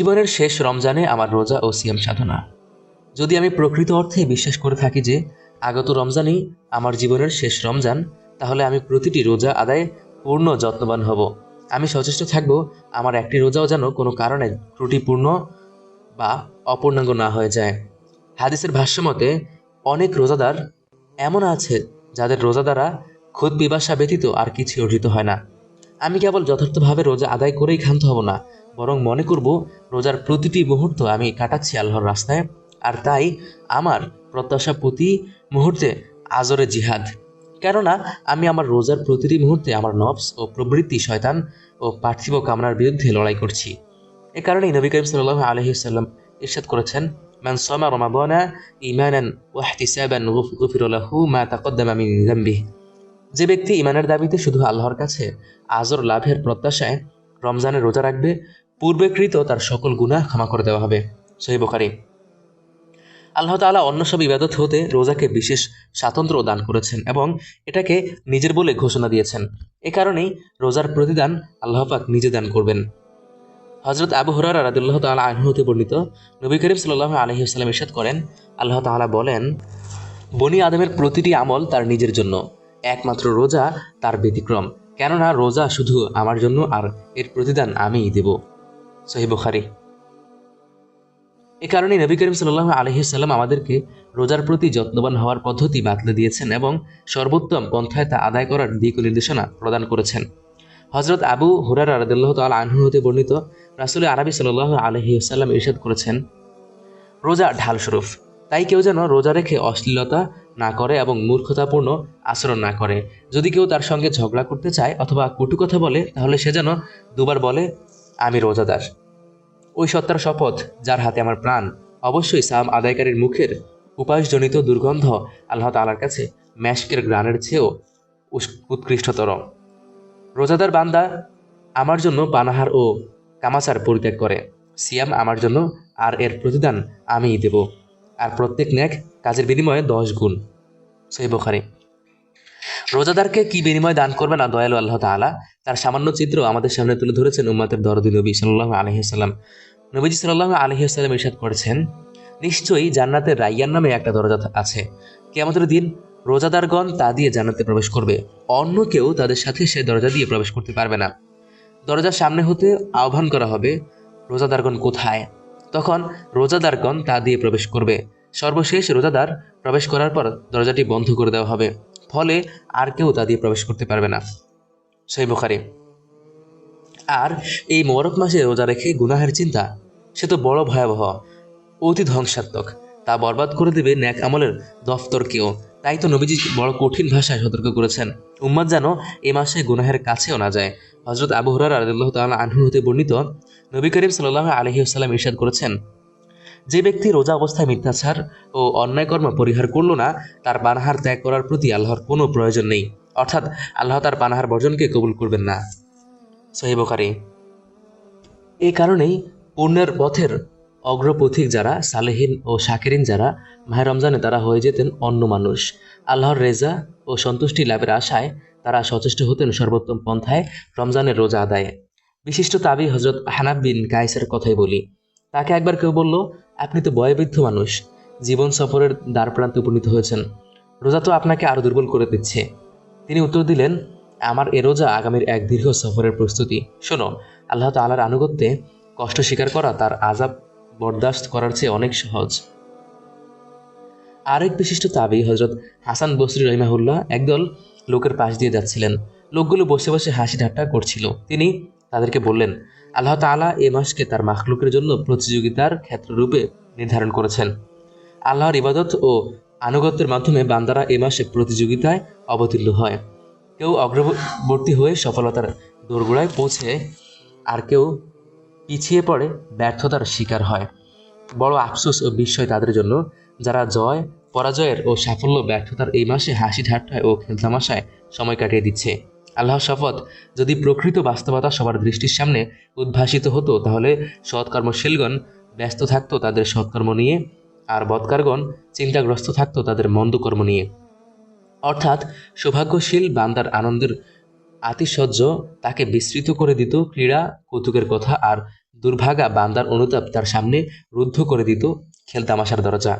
জীবনের শেষ রমজানে আমার রোজা ও সিয়াম সাধনা। যদি আমি প্রকৃত অর্থে বিশ্বাস করে থাকি যে আগত রমজানই আমার জীবনের শেষ রমজান, তাহলে আমি প্রতিটি রোজা আদায়ে পূর্ণ যত্নবান হব। আমি সচেষ্ট থাকব, আমার একটি রোজাও যেন কোনো কারণে ত্রুটিপূর্ণ বা অপূর্ণাঙ্গ না হয়ে যায়। হাদিসের ভাষ্যমতে অনেক রোজাদার এমন আছে যাদের রোজা দ্বারা খুদ ব্যতীত আর কিছু অর্জিত হয় না। আমি কেবল যথার্থভাবে রোজা আদায় করেই ক্ষান্ত হব না বরং মনে করব, রোজার প্রতিটি মুহূর্ত আমি কাটাচ্ছি আল্লাহর রাস্তায়, আর তাই আমার প্রত্যাশা প্রতি মুহূর্তে আজরে জিহাদ। কেননা, আমি আমার রোজার প্রতিটি মুহূর্তে আমার নবস ও প্রবৃত্তি শয়তান ও পার্থিব কামনার বিরুদ্ধে লড়াই করছি। এ কারণেই নবী করিম সাল্লাহ আলহিসাল্লাম ইরশাদ করেছেন, মান সামা রমাদানা ইমানান ওয়াহতিসাবান গুফির লাহু মা তাকদ্দামা মিন যামবিহি। যে ব্যক্তি ইমানের দাবিতে শুধু আল্লাহর কাছে আজর লাভের প্রত্যাশায় রমজানের রোজা রাখবে, পূর্বেকৃত তার সকল গুনাহ ক্ষমা করে দেওয়া হবে। সহি বোখারি। আল্লাহ তাআলা অন্য সব ইবাদত হতে রোজাকে বিশেষ স্বাতন্ত্র্য দান করেছেন এবং এটাকে নিজের বলে ঘোষণা দিয়েছেন। এ কারণেই রোজার প্রতিদান আল্লাহ পাক নিজে দান করবেন। হজরত আবু হুরার রাদুল্লাহ তাআলা আনহু হতে বর্ণিত নবী করিম সাল্লাহ আলহিউসাল্লাম ইরশাদ করেন, আল্লাহ তাআলা বলেন, বনি আদমের প্রতিটি আমল তার নিজের জন্য, একমাত্র রোজা তার ব্যতিক্রম। কেননা রোজা শুধু আমার জন্য আর এর প্রতিদান আমিই দেব। সহি বুখারি। এ কারণে নবী করিম সাল্লাহ আলহিসাল্লাম আমাদেরকে রোজার প্রতি যত্নবান হওয়ার পদ্ধতি বাতলে দিয়েছেন এবং সর্বোত্তম পন্থায় তা আদায় করার দিক নির্দেশনা প্রদান করেছেন। হজরত আবু হুরার রাদুল্লাহ তাল আনহু হতে বর্ণিত রাসুল আরবি সাল্লাহ আলহিউসাল্লাম ইরশাদ করেছেন, রোজা ঢাল স্বরূপ। তাই কেউ যেন রোজা রেখে অশ্লীলতা না করে এবং মূর্খতাপূর্ণ আচরণ না করে। যদি কেউ তার সঙ্গে ঝগড়া করতে চায় অথবা কটু কথা বলে, তাহলে সে যেন দুবার বলে, আমি রোজাদার। ওই সত্তার শপথ, যার হাতে আমার প্রাণ, অবশ্যই সাম আদায়কারীর মুখের উপাসজনিত দুর্গন্ধ আল্লাহ তালার কাছে ম্যাশকের গ্রানের চেয়েও উৎকৃষ্টতর। রোজাদার বান্দা আমার জন্য পানাহার ও কামাচার পরিত্যাগ করে। সিয়াম আমার জন্য আর এর প্রতিদান আমিই দেব। আর প্রত্যেক ন্যাক কাজের বিনিময়ে দশ গুণ। সেই বোখারি। রোজাদারকে কি বিনিময় দান করবে না, দয়ালু আল্লাহ তাআলা? তার সামান্য চিত্র আমাদের সামনে তুলে ধরেছেন উম্মাতের দরদি নবী সাল্লাহ আলহিহাল্লাম নবীজি সাল্লাহ আলহিহাল্লাম ইরশাদ করেছেন, নিশ্চয়ই জান্নাতের রাইয়ান নামে একটা দরজা আছে। কেমতের দিন রোজাদারগণ তা দিয়ে জান্নাতে প্রবেশ করবে। অন্য কেউ তাদের সাথে সে দরজা দিয়ে প্রবেশ করতে পারবে না। দরজার সামনে হতে আহ্বান করা হবে, রোজাদারগণ কোথায়? তখন রোজাদারগণ তা দিয়ে প্রবেশ করবে। সর্বশেষ রোজাদার প্রবেশ করার পর দরজাটি বন্ধ করে দেওয়া হবে। ফলে আর কেউ তা দিয়ে প্রবেশ করতে পারবে না। সেই বুখারি। আর এই মোবারক মাসে রোজা রেখে গুনাহের চিন্তা, সে তো বড় ভয়াবহ, অতি ধ্বংসাত্মক। তা বরবাদ করে দেবে ন্যাক আমলের দফতরকেও তাই তো নবীজি বড় কঠিন ভাষায় সতর্ক করেছেন। উম্মাদ যেন এ মাসে গুনাহের কাছেও না যায়। হজরত আবু হরার আল্লাহ তাআলা আনহু হতে বর্ণিত, নবী করিম সাল্লাহ আলহিউসাল্লাম ইরশাদ করেছেন যে ব্যক্তি রোজা অবস্থায় মিথ্যাচার ও অন্যায় কর্ম পরিহার করল না, তার পানাহার ত্যাগ করার প্রতি আল্লাহর কোনো প্রয়োজন নেই। অর্থাৎ, আল্লাহ তার পানাহার বর্জনকে কবুল করবেন না। সহিবকারী এ কারণেই পুণ্যের পথের অগ্রপথিক যারা, সালেহীন ও শাকিরিন যারা মাহের রমজানে তারা হয়ে যেতেন অন্য মানুষ। আল্লাহর রেজা ও সন্তুষ্টি লাভের আশায় তারা সচেষ্ট হতেন সর্বোত্তম পন্থায় রমজানের রোজা আদায়ে। বিশিষ্ট তাবি হজরত হানাব বিন কায়েসের কথাই বলি। তাকে একবার কেউ বলল, আপনি তো বয়বৃদ্ধ মানুষ। জীবন সফরের দ্বারপ্রান্তে উপনীত হয়েছেন। রোজা তো আপনাকে আরও দুর্বল করে দিচ্ছে। তিনি উত্তর দিলেন, আমার এ রোজা আগামীর এক দীর্ঘ সফরের প্রস্তুতি। শোনো, আল্লাহ তাআলার আনুগত্যে কষ্ট স্বীকার করা তার আজাব বরদাস্ত করার চেয়ে অনেক সহজ। আরেক বিশিষ্ট তাবি হজরত হাসান বসরি রহিমাহুল্লাহ একদল লোকের পাশ দিয়ে যাচ্ছিলেন। লোকগুলো বসে বসে হাসি ঠাট্টা করছিল। তিনি তাদেরকে বললেন আল্লাহ তাআলা এ মাসকে তার মাখলুকের জন্য প্রতিযোগিতার ক্ষেত্ররূপে নির্ধারণ করেছেন। আল্লাহর ইবাদত ও আনুগত্যের মাধ্যমে বান্দারা এ মাসে প্রতিযোগিতায় অবতীর্ণ হয়। কেউ অগ্রবর্তী হয়ে সফলতার দোরগোড়ায় পৌঁছে আর কেউ পিছিয়ে পড়ে ব্যর্থতার শিকার হয়। বড় আফসোস ও বিস্ময় তাদের জন্য যারা জয়, পরাজয়ের ও সাফল্য, ব্যর্থতার এই মাসে হাসি ঠাট্টায় ও খেলতামাশায় সময় কাটিয়ে দিচ্ছে। আল্লাহ শপথ, যদি প্রকৃত বাস্তবতা সবার দৃষ্টির সামনে উদ্ভাসিত হতো, তাহলে সৎকর্মশীলগণ ব্যস্ত থাকতো তাদের সৎকর্ম নিয়ে, আর বৎকারগণ চিন্তাগ্রস্ত থাকতো তাদের মন্দকর্ম নিয়ে। অর্থাৎ সৌভাগ্যশীল বান্দার আনন্দের আতিশয্য তাকে বিস্তৃত করে দিত, ক্রীড়া কৌতুকের কথা, আর দুর্ভাগা বান্দার অনুতাপ তার সামনে রুদ্ধ করে দিত খেলতামাশার দরজা।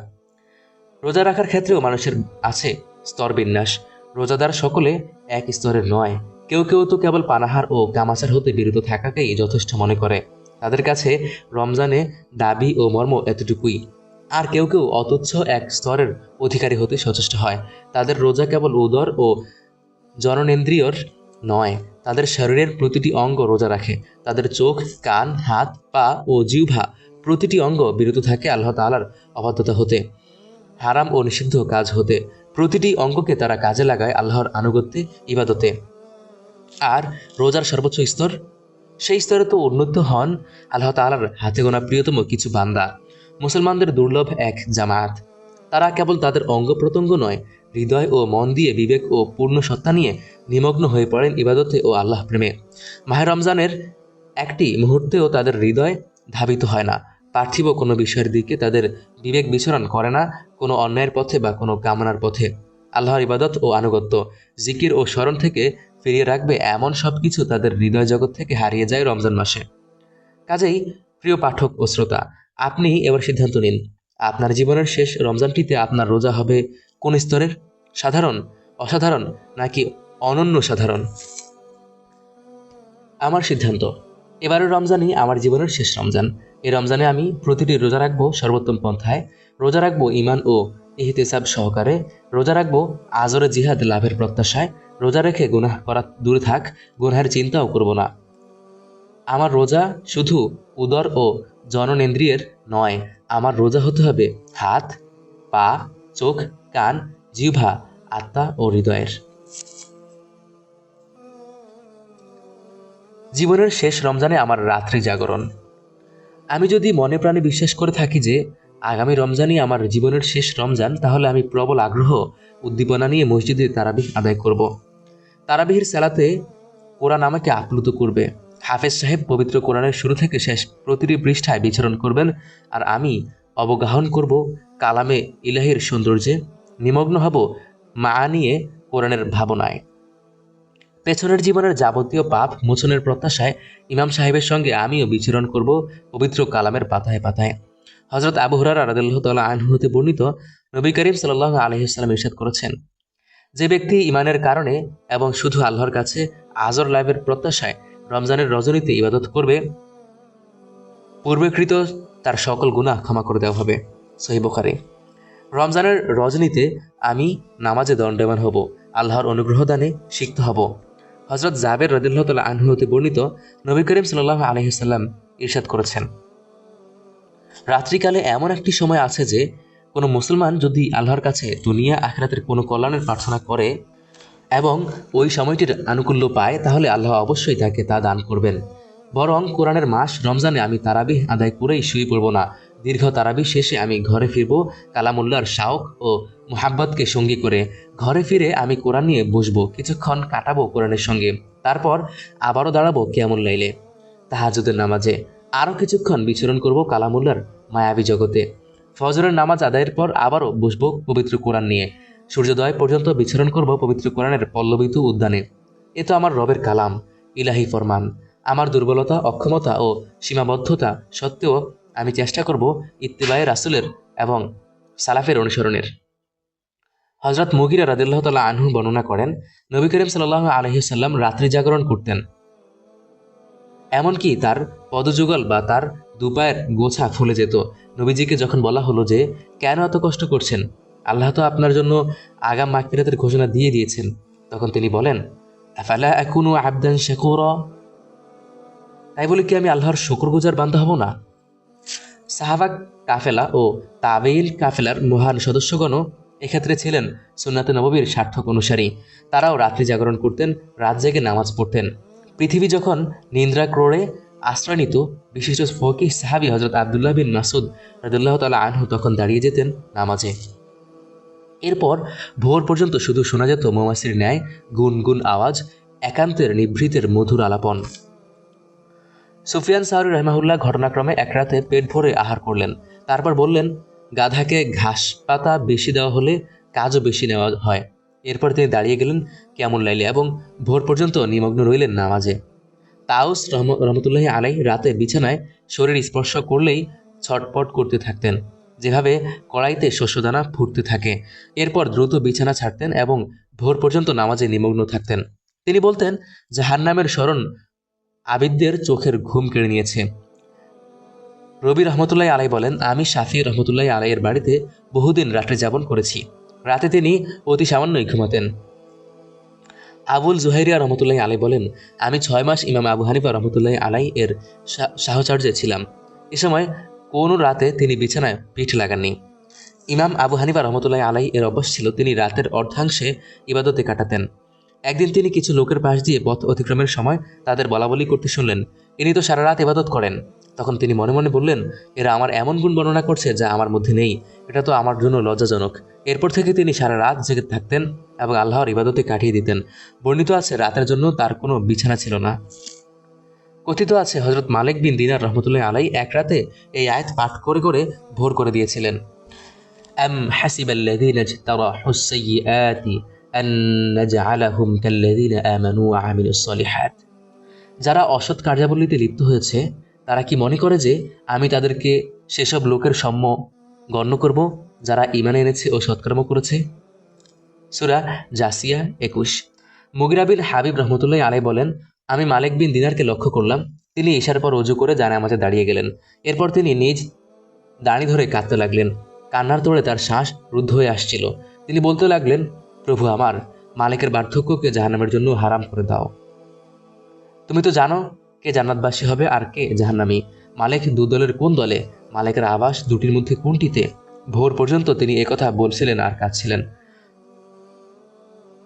রোজা রাখার ক্ষেত্রেও মানুষের আছে স্তর বিন্যাস। রোজাদার সকলে এক স্তরের নয়। কেউ কেউ তো কেবল পানাহার ও গামাচার হতে বিরত থাকাকেই যথেষ্ট মনে করে। তাদের কাছে রমজানে দাবি ও মর্ম এতটুকুই। আর কেউ কেউ অতুচ্ছ এক স্তরের অধিকারী হতে সচেষ্ট হয়। তাদের রোজা কেবল উদর ও জননেন্দ্রিয়র নয়, তাদের শরীরের প্রতিটি অঙ্গ রোজা রাখে। তাদের চোখ, কান, হাত, পা ও জিহ্বা প্রতিটি অঙ্গ বিরত থাকে আল্লাহ তালার অবাধ্যতা হতে। হারাম ও নিষিদ্ধ কাজ হতে প্রতিটি অঙ্গকে তারা কাজে লাগায় আল্লাহর আনুগত্যে, ইবাদতে। আর রোজার সর্বোচ্চ স্তর? সেই স্তরে তো উন্নত হন আল্লাহ তাআলার হাতে গোনা প্রিয়তম কিছু বান্দা। মুসলমানদের দুর্লভ এক জামায়াত তারা কেবল তাদের অঙ্গ প্রত্যঙ্গ নয়, হৃদয় ও মন দিয়ে বিবেক ও পূর্ণ সত্তা নিয়ে নিমগ্ন হয়ে পড়েন ইবাদতে ও আল্লাহ প্রেমে। মাহে রমজানের একটি মুহূর্তেও তাদের হৃদয় ধাবিত হয় না। পার্থিব কোনো বিষয়ের দিকে তাদের বিবেক বিচরণ করে না, কোনো অন্যায়ের পথে বা কোনো কামনার পথে। আল্লাহর ইবাদত ও আনুগত্য, জিকির ও স্মরণ থেকে ফিরিয়ে রাখবে এমন সব কিছু তাদের হৃদয় জগৎ থেকে হারিয়ে যায় রমজান মাসে। কাজেই, প্রিয় পাঠক ও শ্রোতা, আপনি এবার সিদ্ধান্ত নিন, আপনার জীবনের শেষ রমজানটিতে আপনার রোজা হবে কোন স্তরের? সাধারণ, অসাধারণ, নাকি অনন্য সাধারণ? আমার সিদ্ধান্ত, এবারের রমজানই আমার জীবনের শেষ রমজান। এই রমজানে আমি প্রতিটি রোজা রাখব সর্বোত্তম পন্থায়, রোজা রাখব ইমান ও ইহতেসাব সহকারে, রোজা রাখব আজরে জিহাদ লাভের প্রত্যাশায় রোজা রেখে গুনাহ করা দূরে থাক, গুনাহের চিন্তাও করব না। আমার রোজা শুধু উদর ও জননেন্দ্রিয়ের নয়, আমার রোজা হতে হবে হাত, পা, চোখ, কান, জিহ্বা, আত্মা ও হৃদয়ের। জীবনের শেষ রমজানে আমার রাত্রি জাগরণ। আমি যদি মনে প্রাণে বিশ্বাস করে থাকি যে আগামী রমজানই আমার জীবনের শেষ রমজান, তাহলে আমি প্রবল আগ্রহ, উদ্দীপনা নিয়ে মসজিদে তারাবিহ আদায় করব। তারাবিহির সেলাতে কোরআন আমাকে আপ্লুত করবে। হাফেজ সাহেব পবিত্র কোরআনের শুরু থেকে শেষ প্রতিটি পৃষ্ঠায় বিচরণ করবেন আর আমি অবগাহন করব কালামে ইলাহির সৌন্দর্যে, নিমগ্ন হব মা নিয়ে কোরআনের ভাবনায়। পেছনের জীবনের যাবতীয় পাপ মোচনের প্রত্যাশায় ইমাম সাহেবের সঙ্গে আমিও বিচরণ করব পবিত্র কালামের পাতায় পাতায়। হজরত আবু হুরারা রাদিল্লাহ তাল্লাহ আনহু বর্ণিত, নবী করিম সাল্লাহ আলহিসাল্লাম ইরশাদ করেছেন যে ব্যক্তি ইমানের কারণে এবং শুধু আল্লাহর কাছে আজর লাভের প্রত্যাশায় রমজানের রজনীতে ইবাদত করবে পূর্বেকৃত তার সকল গুনাহ ক্ষমা করে দেওয়া হবে। সহি বোখারি। রমজানের রজনীতে আমি নামাজে দণ্ডবান হব, আল্লাহর অনুগ্রহ দানে সিক্ত হব। হজরত জাবের রদিল্লাহ তাল্লাহ আনহু বর্ণিত নবী করিম সাল্লাহ আলহিসাল্লাম ইরশাদ করেছেন, রাত্রিকালে এমন একটি সময় আছে যে কোনো মুসলমান যদি আল্লাহর কাছে দুনিয়া আখরাতের কোনো কল্যাণের প্রার্থনা করে এবং ওই সময়টির আনুকূল্য পায়, তাহলে আল্লাহ অবশ্যই তাকে তা দান করবেন। বরং কোরআনের মাস রমজানে আমি তারাবিহ আদায় করেই শুয়ে পড়ব না। দীর্ঘ তারাবিহ শেষে আমি ঘরে ফিরব কালামুল্লার শাওক ও মুহাব্বতকে সঙ্গী করে। ঘরে ফিরে আমি কোরআন নিয়ে বসবো, কিছুক্ষণ কাটাবো কোরআনের সঙ্গে। তারপর আবারও দাঁড়াবো কেমন লাইলে। তাহাজুদের নামাজে আরও কিছুক্ষণ বিচরণ করব কালামুল্লার মায়াবী জগতে। ফজরের নামাজ আদায়ের পর আবারও বসবো পবিত্র কোরআন নিয়ে। সূর্যোদয় পর্যন্ত বিচরণ করব পবিত্র কোরআনের পল্লবিত উদ্যানে। এ তো আমার রবের কালাম, ইলাহি ফরমান। আমার দুর্বলতা, অক্ষমতা ও সীমাবদ্ধতা সত্ত্বেও আমি চেষ্টা করব ইত্তেবায়ে রাসুলের এবং সালাফের অনুসরণের। হজরত মুগিরা রাদিল্লাহ তাল্লাহ আনহু বর্ণনা করেন, নবী করিম সাল্লাহ আলহিসাল্লাম রাত্রি জাগরণ করতেন। এমনকি তার পদযুগল বা তার দুপায়ের গোছা ফুলে যেত। নবীজিকে যখন বলা হলো যে, কেন এত কষ্ট করছেন? আল্লাহ তো আপনার জন্য আগাম মাকফিরাতের ঘোষণা দিয়ে দিয়েছেন। তখন তিনি বলেন, আফালা একুনু আবদান শেখর তাই বলে কি আমি আল্লাহর শুকরগুজার বান্ধ হব না? সাহাবা কাফেলা ও তাবেইল কাফেলার মহান সদস্যগণও এক্ষেত্রে ছিলেন সুন্নাতে নববীর সার্থক অনুসারী। তারাও রাত্রি জাগরণ করতেন, রাত জেগে নামাজ পড়তেন। পৃথিবী যখন নিন্দ্রা ক্রোড়ে আশ্রয় নিত বিশিষ্ট ফকি সাহাবি হজরত আবদুল্লাহ বিন মাসুদ রাদুল্লাহ তালা আনহু তখন দাঁড়িয়ে যেতেন নামাজে। এরপর ভোর পর্যন্ত শুধু শোনা যেত মৌমাছির ন্যায়, গুনগুন আওয়াজ, একান্তের নিভৃতের মধুর আলাপন। সুফিয়ান সাহরি রহমাহুল্লাহ ঘটনাক্রমে এক রাতে পেট ভরে আহার করলেন। তারপর বললেন, গাধাকে ঘাস পাতা বেশি দেওয়া হলে কাজও বেশি নেওয়া হয়। এরপর তিনি দাঁড়িয়ে গেলেন কেমন লাইলে এবং ভোর পর্যন্ত নিমগ্ন রইলেন নামাজে। তাউস রহম রহমতুল্লাহ আলাই রাতে বিছানায় শরীর স্পর্শ করলেই ছটপট করতে থাকতেন। যেভাবে কড়াইতে শস্যদানা ফুটতে থাকে। এরপর দ্রুত বিছানা ছাড়তেন এবং ভোর পর্যন্ত নামাজে নিমগ্ন থাকতেন। তিনি বলতেন, জাহান্নামের স্মরণ আবিদদের চোখের ঘুম কেড়ে নিয়েছে। রবি রহমতুল্লাহ আলাই বলেন, আমি শাফি রহমতুল্লাহ আলাইয়ের বাড়িতে বহুদিন রাত্রে যাপন করেছি। রাতে তিনি অতি সামান্যই ঘুমাতেন। আবুল জুহাইরিয়া রহমতুল্লাহ আলাই বলেন, আমি ছয় মাস ইমাম আবু হানিফা রহমতুল্লাহ আলাই এর সাহচর্যে ছিলাম। এ সময় কোনো রাতে তিনি বিছানায় পিঠ লাগাননি। ইমাম আবু হানিফা রহমতুল্লাহ আলাই এর অভ্যাস ছিল তিনি রাতের অর্ধাংশে ইবাদতে কাটাতেন। একদিন তিনি কিছু লোকের পাশ দিয়ে পথ অতিক্রমের সময় তাদের বলাবলি করতে শুনলেন। ইনি তো সারা রাত ইবাদত করেন। তখন তিনি মনে মনে বললেন এরা আমার এমন গুণ বর্ণনা করছে যা আমার মধ্যে নেই এটা তো আমার জন্য লজ্জাজনক এরপর থেকে তিনি সারা রাত জেগে থাকতেন এবং আল্লাহর ইবাদতে কাটিয়ে দিতেন বর্ণিত আছে রাতের জন্য তার কোনো বিছানা ছিল না কথিত আছে হজরত মালিক বিন দিনার রহমতুল্লাহ আলাই এক রাতে এই আয়াত পাঠ করে করে ভোর করে দিয়েছিলেন أم حسب الذين اجترحوا السيئات أن نجعلهم كالذين آمنوا وعملوا الصالحات যারা অসৎ কার্যাবলীতে লিপ্ত হয়েছে তারা কি মনে করে যে আমি তাদেরকে সেসব লোকের সম্য গণ্য করব যারা ইমান এনেছে ও সৎকর্ম করেছে? সুরা জাসিয়া একুশ। মুগিরাবিল হাবিব রহমতুল্লাহ আলাই বলেন, আমি মালিক বিন দিনারকে লক্ষ্য করলাম। তিনি ঈশার পর অজু করে জানে আমাতে দাঁড়িয়ে গেলেন। এরপর তিনি নিজ দাঁড়ি ধরে কাঁদতে লাগলেন। কান্নার তোড়ে তার শ্বাস রুদ্ধ হয়ে আসছিল। তিনি বলতে লাগলেন, প্রভু আমার, মালিকের বার্ধক্যকে জাহান্নামের জন্য হারাম করে দাও। তুমি তো জানো কে জান্নাতবাসী হবে আর কে জাহান্নামি? মালিক দু দলের কোন দলে? মালিকের আবাস দুটির মধ্যে কোনটিতে? ভোর পর্যন্ত তিনি একথা বলছিলেন আর কাঁদছিলেন।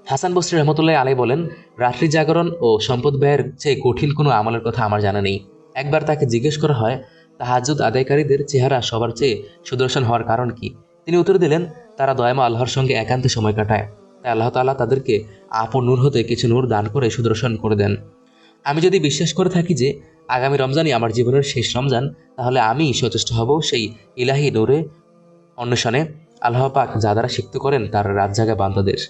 হাসান বসরি রহমতুল্লাহ আলাই বলেন, রাত্রি জাগরণ ও সম্পদ ব্যয়ের চেয়ে কঠিন কোনো আমলের কথা আমার জানা নেই। একবার তাকে জিজ্ঞেস করা হয় তাহাজুদ আদায়কারীদের চেহারা সবার চেয়ে সুদর্শন হওয়ার কারণ কি? তিনি উত্তর দিলেন, তারা দয়ামা আল্লাহর সঙ্গে একান্তে সময় কাটায়। তাই আল্লাহ তাআলা তাদেরকে আপন নূর হতে কিছু নূর দান করে সুদর্শন করে দেন। আমি যদি বিশ্বাস করে থাকি যে আগামী রমজানই আমার জীবনের শেষ রমজান, তাহলে আমি সচেষ্ট হব সেই ইলাহি নূরে অন্বেষণে আল্লাহ পাক যা দ্বারা সিক্ত করেন তার রাত জাগা বান্দাদের।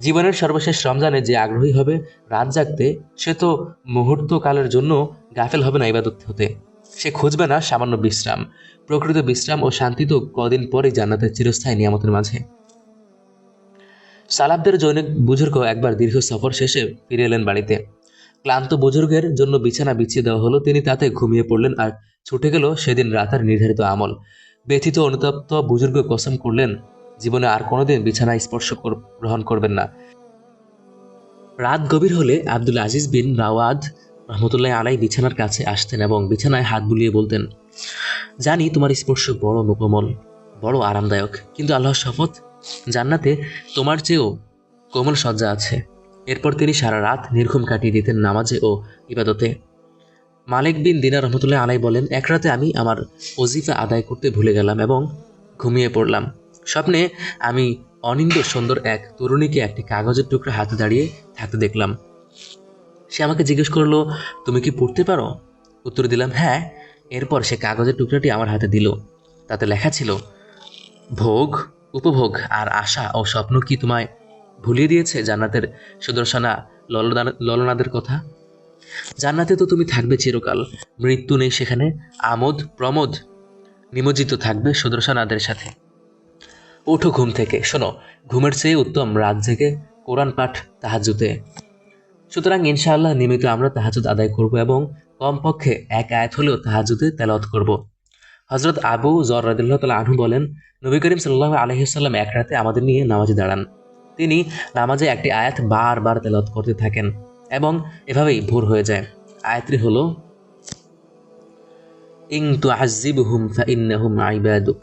জীবনের সর্বশেষ রমজানে যে আগ্রহী হবে রাত জাগতে, সে তো মুহূর্তকালের জন্য গাফেল হবে না ইবাদত হতে। সে খুঁজবে না সামান্য বিশ্রাম, প্রকৃত বিশ্রাম ও শান্তি তো কদিন পরেই জান্নাতের চিরস্থায়ী নিয়ামতের মাঝে। সালাবদের জৈনিক বুজুর্গ একবার দীর্ঘ সফর শেষে ফিরে এলেন বাড়িতে। ক্লান্ত বুজুর্গের জন্য বিছানা বিছিয়ে দেওয়া হলো। তিনি তাতে ঘুমিয়ে পড়লেন আর ছুটে গেল সেদিন রাতের নির্ধারিত আমল। ব্যথিত অনুতপ্ত বুজুর্গ কসম করলেন, জীবনে আর কোনোদিন বিছানা স্পর্শ গ্রহণ করবেন না। রাত গভীর হলে আব্দুল আজিজ বিন রাওয়াদ রহমতুল্লাহ আলাই বিছানার কাছে আসতেন এবং বিছানায় হাত বুলিয়ে বলতেন, জানি তোমার স্পর্শ বড় কোমল বড় আরামদায়ক, কিন্তু আল্লাহর শপথ জান্নাতে তোমার চেয়েও কোমল সজ্জা আছে। এরপর তিনি সারা রাত নির্ঘুম কাটিয়ে দিতেন নামাজে ও ইবাদতে। মালিক বিন দিনা রহমতুল্লাহ আলাই বলেন, এক রাতে আমি আমার ওজিফা আদায় করতে ভুলে গেলাম এবং ঘুমিয়ে পড়লাম। স্বপ্নে আমি অনিন্দ সুন্দর এক তরুণীকে একটি কাগজের টুকরা হাতে দাঁড়িয়ে থাকতে দেখলাম। সে আমাকে জিজ্ঞেস করল, তুমি কি পড়তে পারো? উত্তর দিলাম হ্যাঁ। এরপর সে কাগজের টুকরাটি আমার হাতে দিল। তাতে লেখা ছিল, ভোগ, উপভোগ আর আশা ও স্বপ্ন কি তোমায় ভুলিয়ে দিয়েছে জান্নাতের সুদর্শনা ললনাদের কথা? জান্নাতে তো তুমি থাকবে চিরকাল। মৃত্যু নেই সেখানে, আমোদ, প্রমোদ নিমজ্জিত থাকবে সুদর্শনাদের সাথে। ওঠো ঘুম থেকে। শোনো, ঘুমের চেয়ে উত্তম রাত জেগে কোরআন পাঠ তাহাজুতে সুতরাং ইনশাআল্লাহ নিয়মিত আমরা তাহাজুদ আদায় করব এবং কমপক্ষে এক আয়াত হলেও তাহাজুদে তেলাওয়াত করব। হজরত আবু জর রাদিল্লাহ তালা আনহু বলেন, নবী করিম সাল্লাহ আলহিসাল্লাম এক রাতে আমাদের নিয়ে নামাজে দাঁড়ান। তিনি নামাজে একটি আয়াত বারবার তেলাওয়াত করতে থাকেন এবং এভাবেই ভোর হয়ে যায়। আয়াতটি হলো, ইং তু আজিবহুম ফা ইন্নাহুম আইবাদুক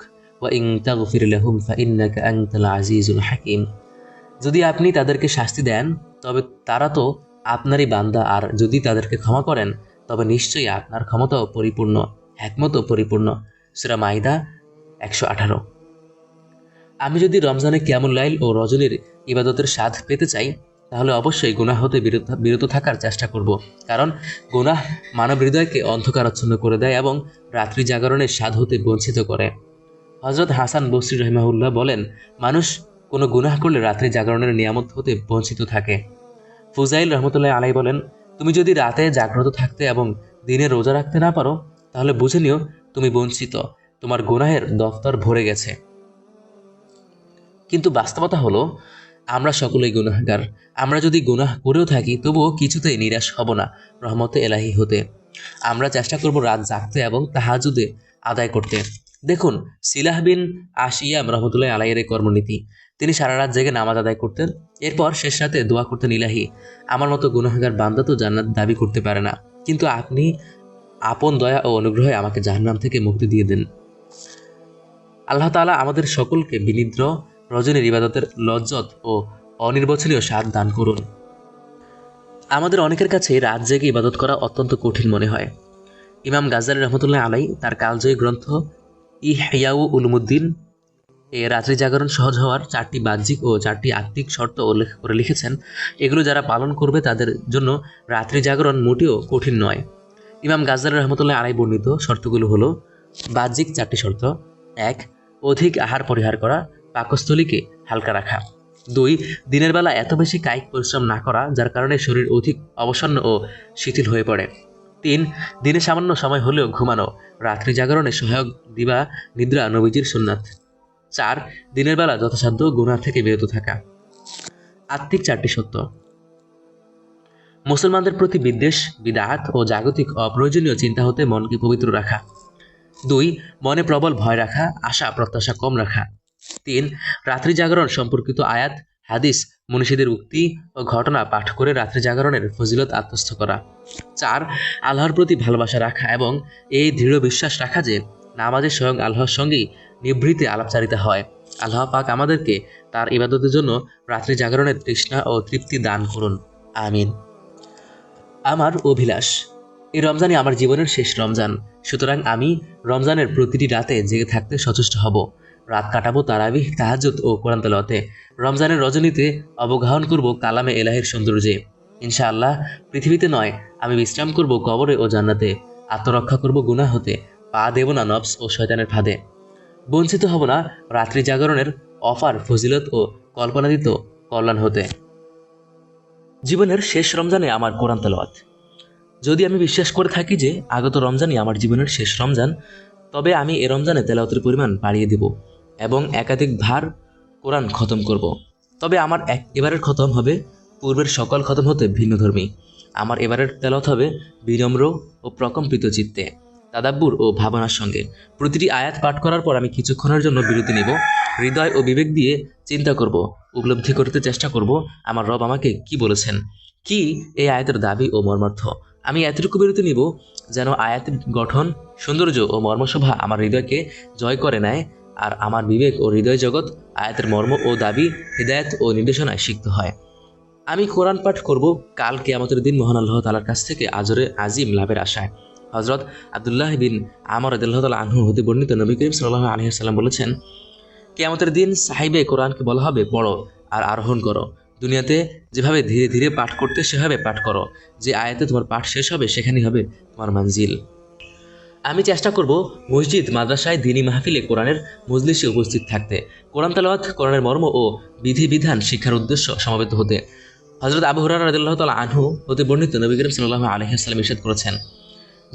ইং তাগফির লাহুম ফা আজিজুল হাকিম। যদি আপনি তাদেরকে শাস্তি দেন, তবে তারা তো আপনারই বান্দা, আর যদি তাদেরকে ক্ষমা করেন, তবে নিশ্চয়ই আপনার ক্ষমতাও পরিপূর্ণ একমতও পরিপূর্ণ। সুরা মাইদা একশো আঠারো। আমি যদি রমজানে কেমন লাইল ও রজনীর ইবাদতের স্বাদ পেতে চাই, তাহলে অবশ্যই গুনাহ হতে বিরত থাকার চেষ্টা করব। কারণ গুনাহ মানব হৃদয়কে অন্ধকারাচ্ছন্ন করে দেয় এবং রাত্রি জাগরণের স্বাদ হতে বঞ্চিত করে। হজরত হাসান বসরি রহমাউল্লাহ বলেন, মানুষ কোনো গুনাহ করলে রাত্রি জাগরণের নিয়ামত হতে বঞ্চিত থাকে। ফুজাইল রহমতুল্লাহ আলাই বলেন, তুমি যদি রাতে জাগ্রত থাকতে এবং দিনে রোজা রাখতে না পারো, তাহলে বুঝে নিও তুমি বঞ্চিত। তোমার গুনাহের দফতর ভরে গেছে। কিন্তু বাস্তবতা হলো, আমরা সকলেই গুনাহগার। আমরা যদি গুনাহ করেও থাকি, তবুও কিছুতেই নিরাশ হব না, রহমতে এলাহি হতে। আমরা চেষ্টা করব রাত জাগতে এবং তাহাজুদে আদায় করতে। দেখুন, সিলাহ বিন আশিয়াম রহমতুল্লাহ আলাইয়ের এই কর্মনীতি। তিনি সারা রাত জেগে নামাজ আদায় করতেন। এরপর শেষ রাতে দোয়া করতেন, ইলাহি, আমার মতো গুনাহগার বান্দা তো জান্নাত দাবি করতে পারে না। কিন্তু আপনি আপন দয়া ও অনুগ্রহে আমাকে জাহান্নাম থেকে মুক্তি দিয়ে দেন। আল্লাহ তাআলা আমাদের সকলকে বিনিদ্র রজনীর ইবাদতের লজ্জত ও অনির্বচনীয় স্বাদ দান করুন। আমাদের অনেকের কাছে রাত জেগে ইবাদত করা অত্যন্ত কঠিন মনে হয়। ইমাম গাজারি রহমতুল্লাহ আলাই তার কালজয়ী গ্রন্থ ই হেয়াউ উলুমুদ্দিন এ রাত্রি জাগরণ সহজ হওয়ার চারটি বাহ্যিক ও চারটি আত্মিক শর্ত উল্লেখ করে লিখেছেন। এগুলো যারা পালন করবে তাদের জন্য রাত্রি জাগরণ মোটেও কঠিন নয়। ইমাম গাজারি রহমতুল্লাহ আলাই বর্ণিত শর্তগুলো হলো বাহ্যিক চারটি শর্ত। এক, অধিক আহার পরিহার করা। পাকস্থলীকে হালকা রাখা। দুই, দিনের বেলা এত বেশি কায়িক পরিশ্রম না করা, যার কারণে শরীর অধিক অবসন্ন ও শিথিল হয়ে পড়ে। তিন, দিনে সামান্য সময় হলেও ঘুমানো, রাত্রি জাগরণে সহায়ক দিবা নিদ্রা নবীজির সুন্নাত। চার, দিনের বেলা যথাসাধ্য গুনার থেকে বিরত থাকা। আত্মিক চারটি সত্য। মুসলমানদের প্রতি বিদ্বেষ, বিদাত ও জাগতিক অপ্রয়োজনীয় চিন্তা হতে মনকে পবিত্র রাখা। দুই, মনে প্রবল ভয় রাখা, আশা, প্রত্যাশা কম রাখা। তিন, রাত্রি জাগরণ সম্পর্কিত আয়াত, হাদিস, মনীষীদের উক্তি ও ঘটনা পাঠ করে রাত্রি জাগরণের ফজিলত আত্মস্থ করা। চার, আল্লাহর প্রতি ভালোবাসা রাখা এবং এই দৃঢ় বিশ্বাস রাখা যে নামাজের স্বয়ং আল্লাহর সঙ্গেই নিভৃতে আলাপচারিতা হয়। আল্লাহ পাক আমাদেরকে তার ইবাদতের জন্য রাত্রি জাগরণের তৃষ্ণা ও তৃপ্তি দান করুন। আমিন। আমার অভিলাষ, এই রমজানই আমার জীবনের শেষ রমজান। সুতরাং আমি রমজানের প্রতিটি রাতে জেগে থাকতে সচেষ্ট হব। রাত কাটাবো তারাবি তাহাজুদ ও কোরআন তেলাওয়াতে। রমজানের রজনীতে অবগাহন করব কালামে এলাহের সৌন্দর্যে। ইনশাআল্লাহ, পৃথিবীতে নয়, আমি বিশ্রাম করব কবরে ও জান্নাতে। আত্মরক্ষা করব গুনাহ হতে। পা দেব না নবস ও শয়তানের ফাঁদে। বঞ্চিত হব না রাত্রি জাগরণের অফার, ফজিলত ও কল্পনাদিত কল্যাণ হতে। জীবনের শেষ রমজানে আমার কোরআন তেলাওয়াত। যদি আমি বিশ্বাস করে থাকি যে আগত রমজানই আমার জীবনের শেষ রমজান, তবে আমি এ রমজানে তেলাওয়াতের পরিমাণ বাড়িয়ে দেব। এবং একাধিক ভার কোরআন খতম করব। তবে আমার এক এবারের খতম হবে পূর্বের সকল খতম হতে ভিন্নধর্মী আমার এবারের তেলাওয়াত হবে বিনম্র ও প্রকম্পিত চিত্তে, তাদাব্বুর ও ভাবনার সঙ্গে। প্রতিটি আয়াত পাঠ করার পর আমি কিছুক্ষণের জন্য বিরতি নিব, হৃদয় ও বিবেক দিয়ে চিন্তা করব, উপলব্ধি করতে চেষ্টা করব আমার রব আমাকে কি বলেছেন, কি এই আয়াতের দাবি ও মর্মার্থ। আমি এতটুকু বিরতি নিব যেন আয়াতের গঠন, সৌন্দর্য ও মর্মশোভা আমার হৃদয়কে জয় করে নেয় আর আমার বিবেক ও হৃদয় জগৎ, আয়াতের মর্ম ও দাবি, হৃদায়ত ও নির্দেশনায় সিক্ত হয়। আমি কোরআন পাঠ করব কাল কেয়ামতের দিন মহান আল্লাহ তালার কাছ থেকে আজরে আজিম লাভের আশায়। হজরত আবদুল্লাহ বিন আমর আদুল্লাহ তালা আনহু হতে বর্ণিত নবী করিম সাল্লাহ আলহিহাল্লাম বলেছেন, কেয়ামতের দিন সাহিবে কোরআনকে বলা হবে পড়ো আর আরোহণ করো। দুনিয়াতে যেভাবে ধীরে ধীরে পাঠ করতে সেভাবে পাঠ করো। যে আয়াতে তোমার পাঠ শেষ হবে সেখানেই হবে তোমার মঞ্জিল। আমি চেষ্টা করব মসজিদ, মাদ্রাসায় দিনী মাহফিলে কোরআনের মজলিসে উপস্থিত থাকতে। কোরআন তালাওয়াত, কোরআনের মর্ম ও বিধিবিধান শিক্ষার উদ্দেশ্য সমাবেত হতে। হজরত আবু হরার রাদিল্লাহ তালা আনহু হতে বর্ণিত নবী করিম সাল্লাহ আলহিহাস্লাম ইরশাদ করেছেন,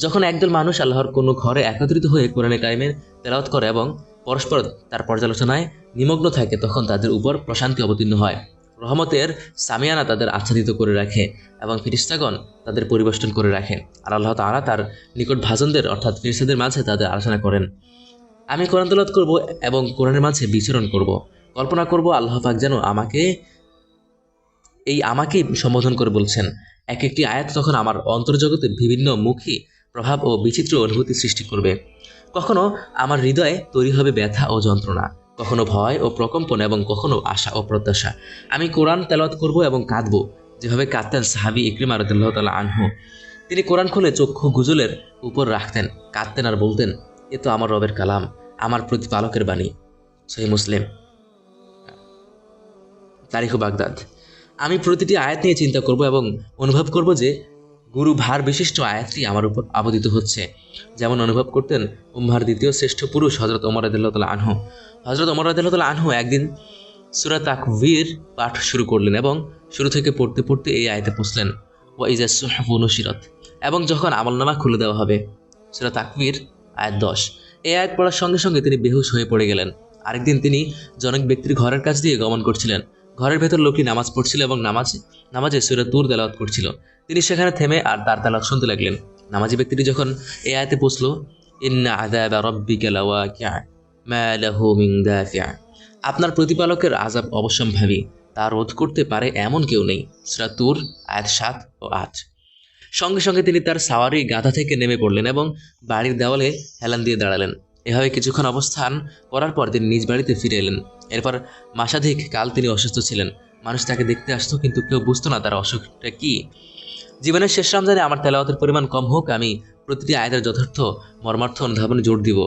যখন একদল মানুষ আল্লাহর কোনো ঘরে একত্রিত হয়ে কোরআনে কায়েমের তেলাওয়াত করে এবং পরস্পর তার পর্যালোচনায় নিমগ্ন থাকে, তখন তাদের উপর প্রশান্তি অবতীর্ণ হয়। রহমতের সামিয়ানা তাদের আচ্ছাদিত করে রাখে এবং ফিরিস্তাগণ তাদের পরিবেষ্টন করে রাখে। আর আল্লাহ তাআলা তার নিকট ভাজনদের, অর্থাৎ ফিরিস্তাদের মাঝে তাদের আলোচনা করেন। আমি কোরআন তলাত করব এবং কোরআনের মাঝে বিচরণ করব। কল্পনা করব আল্লাহ পাক যেন আমাকে, এই আমাকেই সম্বোধন করে বলছেন। এক একটি আয়াত তখন আমার অন্তর্জগতে বিভিন্ন মুখী প্রভাব ও বিচিত্র অনুভূতি সৃষ্টি করবে। কখনো আমার হৃদয়ে তৈরি হবে ব্যথা ও যন্ত্রণা। কখনো ভয় ও প্রকম্পন এবং কখনো আশা ও প্রত্যাশা। আমি কোরআন তেলাওয়াত করব এবং কাঁদব, যেভাবে কাঁদতেন সাহাবি ইকরিম আরদুল্লাহ তালা আনহু। তিনি কোরআন খুলে চক্ষু গুজলের উপর রাখতেন, কাঁদতেন আর বলতেন, এ তো আমার রবের কালাম, আমার প্রতিপালকের বাণী। সহি মুসলিম। তারিখ বাগদাদ। আমি প্রতিটি আয়াত নিয়ে চিন্তা করব এবং অনুভব করব যে গুরু ভার বিশিষ্ট আয়াতটি আমার উপর আবদিত হচ্ছে। যেমন অনুভব করতেন উম্মার দ্বিতীয় শ্রেষ্ঠ পুরুষ হজরত ওমর আদিল্লাহ আনহু। হজরত ওমর আদিল্লাহ আনহু একদিন সুরা তাকভীর পাঠ শুরু করলেন এবং শুরু থেকে পড়তে পড়তে এই আয়তে পৌঁছলেন। ওয়া ইজা সুহাফু নসিরত এবং যখন আমলনামা খুলে দেওয়া হবে সেটা তাকবীর আয়াত দশ। এই আয়াত পড়ার সঙ্গে সঙ্গে তিনি বেহুশ হয়ে পড়ে গেলেন। আরেকদিন তিনি জনক ব্যক্তির ঘরের কাছ দিয়ে গমন করছিলেন। ঘরের ভেতর লোকটি নামাজ পড়ছিল এবং নামাজ, নামাজে সুরা তুর তেলাওয়াত করছিল। তিনি সেখানে থেমে আর তার তেলাওয়াত শুনতে লাগলেন। নামাজি ব্যক্তিটি যখন এ আয়তে পৌঁছল, ইন্না আযাবা রাব্বিকা লাওয়াকিআ আপনার প্রতিপালকের আজাব অবশ্যম্ভাবী, তা রোধ করতে পারে এমন কেউ নেই। সুরা তুর, আয়াত সাত ও আট। সঙ্গে সঙ্গে তিনি তার সাওয়ারি গাধা থেকে নেমে পড়লেন এবং বাড়ির দেওয়ালে হেলান দিয়ে দাঁড়ালেন। এভাবে কিছুক্ষণ অবস্থান করার পর তিনি নিজ বাড়িতে ফিরে এলেন। এরপর মাসাধিক কাল তিনি অসুস্থ ছিলেন। মানুষ তাকে দেখতে আসতো, কিন্তু কেউ বুঝতো না তার অসুখটা কি। জীবনের শেষ রমজানে আমার তেলাওয়াতের পরিমাণ কম হোক, আমি প্রতিটি আয়াতের যথার্থ মর্মার্থ অনুধাবনে জোর দিব।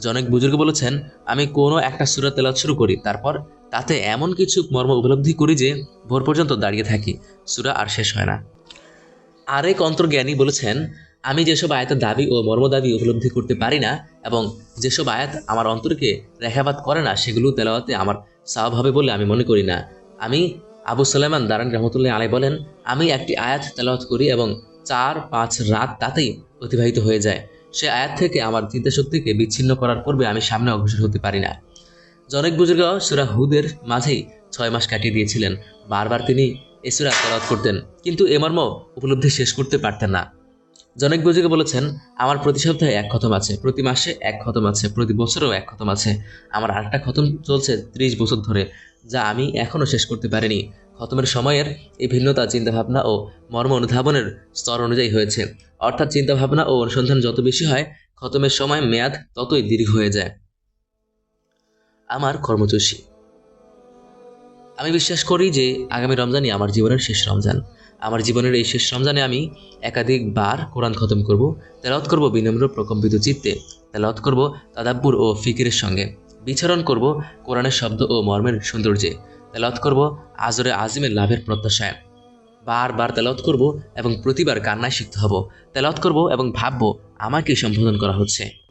জনক বুজুর্গ বলেছেন, আমি কোনো একটা সুরা তেলাওয়াত শুরু করি, তারপর তাতে এমন কিছু মর্ম উপলব্ধি করি যে ভোর পর্যন্ত দাঁড়িয়ে থাকি। সুরা আর শেষ হয় না। আরেক অন্তর্জ্ঞানী বলেছেন আমি যেসব আয়াতের দাবি ও মর্ম দাবি উপলব্ধি করতে পারি না এবং যেসব আয়াত আমার অন্তরকে রেখাবাদ করে না, সেগুলো তেলাওয়াতে আমার সাওয়াব হবে বলে আমি মনে করি না। আমি আবু সালেমান দারান রহমতুল্লাহ আলাই বলেন, আমি একটি আয়াত তেলাওয়াত করি এবং চার, পাঁচ রাত তাতেই অতিবাহিত হয়ে যায়। সে আয়াত থেকে আমার চিন্তাশক্তিকে বিচ্ছিন্ন করার পূর্বে আমি সামনে অগ্রসর হতে পারি না। জনক বুজুর্গ সুরা হুদের মাঝেই ছয় মাস কাটিয়ে দিয়েছিলেন। বারবার তিনি এ সুরা তেলাওয়াত করতেন। কিন্তু এ মর্ম উপলব্ধি শেষ করতে পারতেন না। জনক বুজুর্গ বলেছেন, আমার প্রতি সপ্তাহে এক খতম আছে, প্রতি মাসে এক খতম আছে, প্রতি বছরেও এক খতম আছে। আমার আরেকটা খতম চলছে ত্রিশ বছর ধরে, যা আমি এখনও শেষ করতে পারিনি। খতমের সময়ের এই ভিন্নতা, চিন্তাভাবনা ও মর্ম অনুধাবনের স্তর অনুযায়ী হয়েছে। অর্থাৎ চিন্তাভাবনা ও অনুসন্ধান যত বেশি হয়, খতমের সময় মেয়াদ ততই দীর্ঘ হয়ে যায়। আমার কর্মচষী আমি বিশ্বাস করি যে আগামী রমজানই আমার জীবনের শেষ রমজান। আমার জীবনের এই শেষ রমজানে আমি একাধিকবার কোরআন খতম করব, তেলাওয়াত করব বিনম্র প্রকম্পিত চিত্তে, তেলাওয়াত করব তাদাব্বুর ও ফিকিরের সঙ্গে, বিচরণ করব কোরআনের শব্দ ও মর্মের সৌন্দর্যে, তেলাওয়াত করব আজরে আজিমের লাভের প্রত্যাশায়। বারবার তেলাওয়াত করব এবং প্রতিবার কান্নায় শিখতে হব, তেলাওয়াত করব এবং ভাববো আমাকে সম্বোধন করা হচ্ছে।